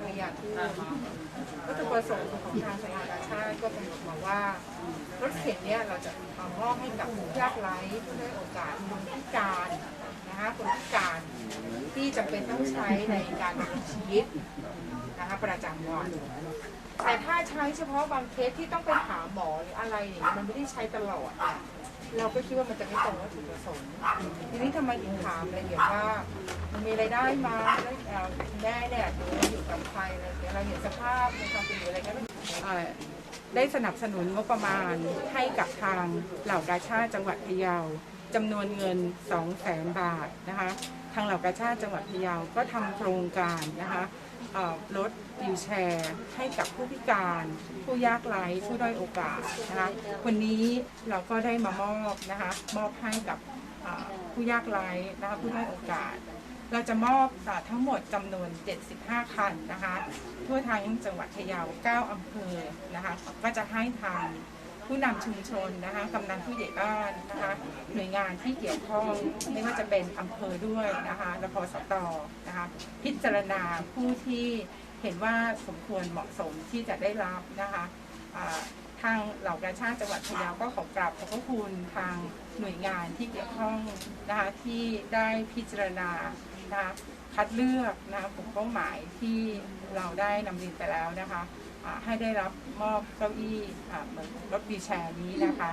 ภริยาทูตวัตถุประสงค์ของทางสภากาชาติก็กำหนดมาว่ารถเข็นเนี่ยเราจะเอามอบให้กับผู้ยากไร้ผู้ด้อโอกาสคนพิการนะคะคนพิการที่จำเป็นต้องใช้ในการดำเนินชีวิตนะคะประจำวันแต่ถ้าใช้เฉพาะบางเคสที่ต้องไปหาหมอหรืออะไรอย่างเงี้ยมันไม่ได้ใช้ตลอด เนี่ยเราก็คิดว่ามันจะไม่ตรงวัตถุประสงค์ทีนี้ทำไมถึงถามละเอียดว่ามันมีรายได้มาแล้วเอ่อคุณแม่เนี่ยหรือยู่กับใครอะไรอย่างเงี้ยเราเห็นสภาพในความเป็นอยู่อะไรก็เอ่อได้สนับสนุนงบประมาณให้กับทางเหล่ากาชาติจังหวัดพะเยาจำนวนเงิน 2 0 0แสนบาทนะคะ ทางเหล่ากาชาติจังหวัดพะเยาก็ทำโครงการนะคะ รถวิวแชร์ให้กับผู้พิการ ผู้ยากไร้ผู้ด้อยโอกาสนะคะวันนี้เราก็ได้มามอบนะคะมอบให้กับผู้ยากไร้นะคะผู้ด้อยโอกาส เราจะมอบอทั้งหมดจำนวน 75 คันนะคะทั่วทั้งจังหวัดพะเยา 9 อำเภอนะคะก็จะให้ทาง ผู้นำชุมชนนะคะกำนันผู้ใหญ่บ้านนะคะหน่วยงานที่เกี่ยวข้องไม่ว่าจะเป็นอำเภอด้วยนะคะและพสตนะคะพิจารณาผู้ที่เห็นว่าสมควรเหมาะสมที่จะได้รับนะคะทางเหล่ากาชาติจังหวัดพะเยาก็ขอกราบขอบพระคุณทางหน่วยงานที่เกี่ยวข้องนะคะที่ได้พิจารณา นะคะคัดเลือกนะคะกลุ่มเป้าหมายที่เราได้นำเรียนไปแล้วนะคะให้ได้รับมอบเก้าอี้เหมือนรถวีแชร์นี้นะคะ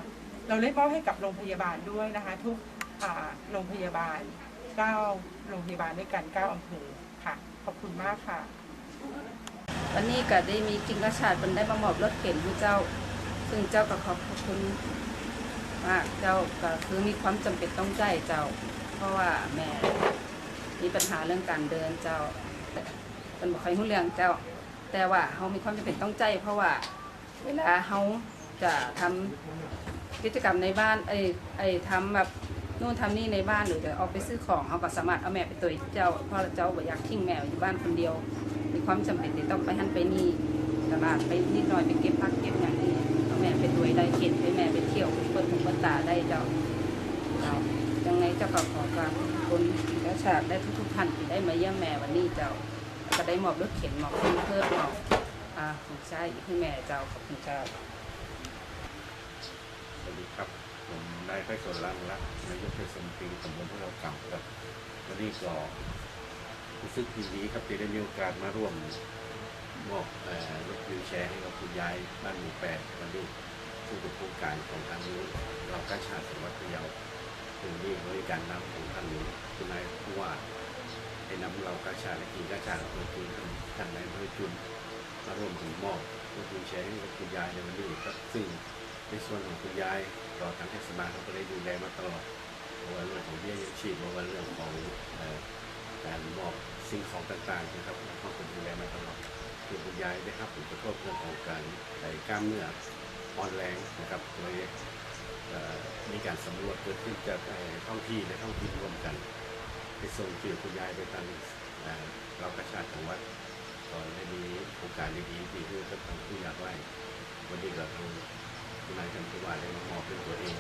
เราได้มอบให้กับโรงพยาบาลด้วยนะคะ ทุกโรงพยาบาล 9 โรงพยาบาลด้วยกัน 9อำเภอค่ะ ขอบคุณมากค่ะ วันนี้ก็ได้มีจิงกระชาติเป็นได้มามอบรถเข็นให้เจ้า ซึ่งเจ้าก็ขอบคุณมากเจ้าก็คือมีความจำเป็นต้องใจเจ้า เพราะว่าแม่ มีปัญหาเรื่องการเดินเจ้าเป็นบอกใครรู้เรื่องเจ้า แต่ว่าเขามีความจำเป็นต้องใจ เพราะว่าเวลาเขาจะทำกิจกรรมในบ้านไอ้ไอ้ทำแบบนู่นทำนี่ในบ้านหรือจะออกไปซื้อของเขาก็สามารถเอาแม่ไปตัวเจ้าเพราะเจ้าบอยากทิ้งแม่อยู่บ้านคนเดียว มีความจำเป็นที่ต้องไปหันไปนี่ตลาดไปนิดหน่อยไปเก็บผักเก็บอย่างนี้เอาแม่ไปด้วยได้เข็นไปแม่ไปเที่ยวไปเปิดหูเปิดตาได้เจ้าเจ้ายังไงเจ้าก็ขอกราบขอ บคุณและฉากได้ทุกๆท่านที่ได้มาเยี่ยมแม่วันนี้เจ้าก็ได้มอบรถเข็นมอบเพื่อนเพื่อนมอบอ่าของใช้ให้แม่เจ้าขอบคุณเจ้าสวัสดีครับ ผมนายไพศาลลังรักนายกเทศมนตรีตำบลพวกเราเก่าครับวันนี้ก็รู้สึกยินดีครับที่ได้มีโอกาสมาร่วมมอบรถวิวแชร์ให้กับคุณยายบ้านหมู่แปดวันนี้ซึ่งเป็นโครงการของทางนี้เรากาชาติจังหวัดพะเยา ถึงนี้บริการนำของท่านนี้คุณนายผู้ว่าให้นำเรากาชาและกีกาชาติอำเภอจุนท่านนายอำเภอจุนมาร่วมถึงมอบรถวิวแชร์ให้กับคุณยายในวันนี้ครับซึ่งในส่วนของคุณยายต่อทางเทศบาลเขาก็ได้ดูแลมาตลอดว่าเรื่องของเบี้ยยังชีพว่าเรื่องของเอ่อการมอบสิ่งของต่างๆนะครับเขาก็ดูแลมาตลอดคือคุณยายได้รับผลกระทบเรื่องของการใส่กล้ามเนื้ออ่อนแรงนะครับโดย มีการสำรวจเกิดขึ้นจากเอ่อท้องที่และท้องที่ร่วมกัน ไปส่งเกี่ยวคุณยายไปทางเรากระชาติของวัดก็ได้มีโอกาสดีๆที่เพื่อกับทางผู้อยากไหววันนี้เราทางคุณนายท่านผู้ว่าได้มามอบเป็นตัวเอง